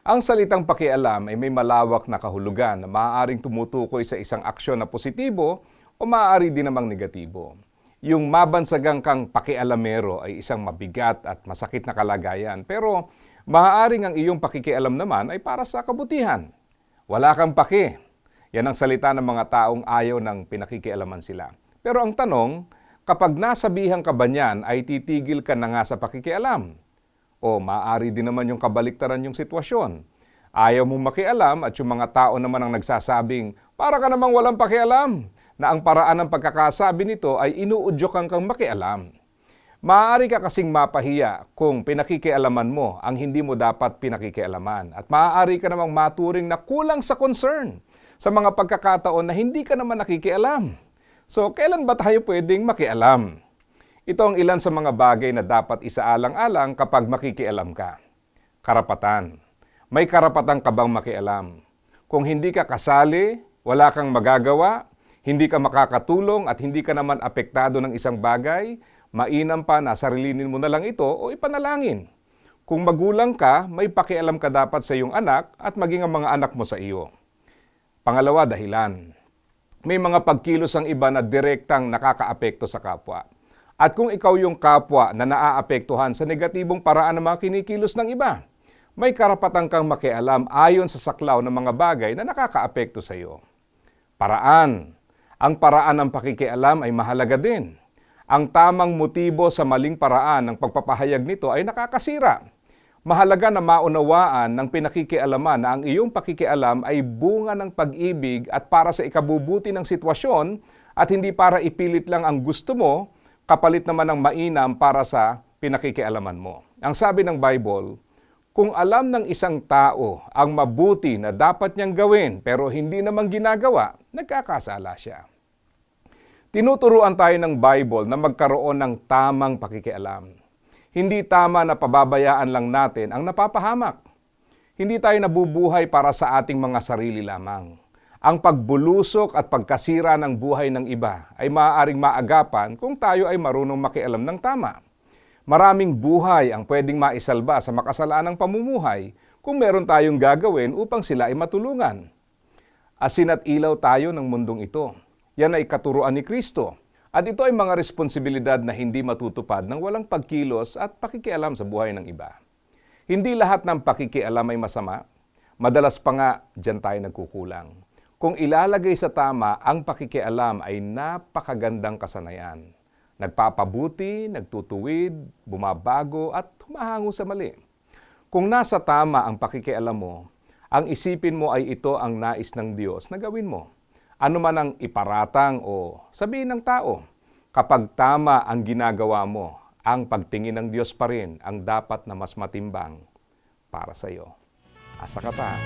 Ang salitang pakialam ay may malawak na kahulugan na maaaring tumutukoy sa isang aksyon na positibo o maaari din namang negatibo. Yung mabansagang kang pakialamero ay isang mabigat at masakit na kalagayan pero maaaring ang iyong pakikialam naman ay para sa kabutihan. Wala kang paki. Yan ang salita ng mga taong ayaw ng pinakikialaman sila. Pero ang tanong, kapag nasabihan ka ba niyan ay titigil ka na nga sa pakikialam? O maaari din naman yung kabaliktaran yung sitwasyon. Ayaw mong makialam at yung mga tao naman ang nagsasabing, para ka namang walang pakialam, na ang paraan ng pagkakasabi nito ay inuudyokan kang makialam. Maaari ka kasing mapahiya kung pinakikialaman mo ang hindi mo dapat pinakikialaman at maaari ka namang maturing na kulang sa concern sa mga pagkakataon na hindi ka naman nakikialam. So, kailan ba tayo pwedeng makialam? Ito ang ilan sa mga bagay na dapat isaalang-alang kapag makikialam ka. Karapatan. May karapatan ka bang makialam? Kung hindi ka kasali, wala kang magagawa, hindi ka makakatulong at hindi ka naman apektado ng isang bagay, mainam pa na sarilinin mo na lang ito o ipanalangin. Kung magulang ka, may pakialam ka dapat sa iyong anak at maging ang mga anak mo sa iyo. Pangalawa, dahilan. May mga pagkilos ang iba na direktang nakakaapekto sa kapwa. At kung ikaw yung kapwa na naaapektuhan sa negatibong paraan ng mga kinikilos ng iba, may karapatan kang makialam ayon sa saklaw ng mga bagay na nakakaapekto sa iyo. Paraan. Ang paraan ng pakikialam ay mahalaga din. Ang tamang motibo sa maling paraan ng pagpapahayag nito ay nakakasira. Mahalaga na maunawaan ng pinakikialaman na ang iyong pakikialam ay bunga ng pag-ibig at para sa ikabubuti ng sitwasyon at hindi para ipilit lang ang gusto mo, kapalit naman ng mainam para sa pinakikialaman mo. Ang sabi ng Bible, kung alam ng isang tao ang mabuti na dapat niyang gawin pero hindi naman ginagawa, nagkakasala siya. Tinuturuan tayo ng Bible na magkaroon ng tamang pakikialam. Hindi tama na pababayaan lang natin ang napapahamak. Hindi tayo nabubuhay para sa ating mga sarili lamang. Ang pagbulusok at pagkasira ng buhay ng iba ay maaaring maagapan kung tayo ay marunong makialam ng tama. Maraming buhay ang pwedeng maisalba sa makasalanang pamumuhay kung meron tayong gagawin upang sila ay matulungan. Asin at ilaw tayo ng mundong ito. Yan ay katuruan ni Kristo. At ito ay mga responsibilidad na hindi matutupad ng walang pagkilos at pakikialam sa buhay ng iba. Hindi lahat ng pakikialam ay masama. Madalas pa nga, dyan tayo nagkukulang. Kung ilalagay sa tama, ang pakikialam ay napakagandang kasanayan. Nagpapabuti, nagtutuwid, bumabago at humahango sa mali. Kung nasa tama ang pakikialam mo, ang isipin mo ay ito ang nais ng Diyos na gawin mo ano man ang iparatang o sabihin ng tao. Kapag tama ang ginagawa mo, ang pagtingin ng Diyos pa rin ang dapat na mas matimbang para sa iyo. Asa ka pa.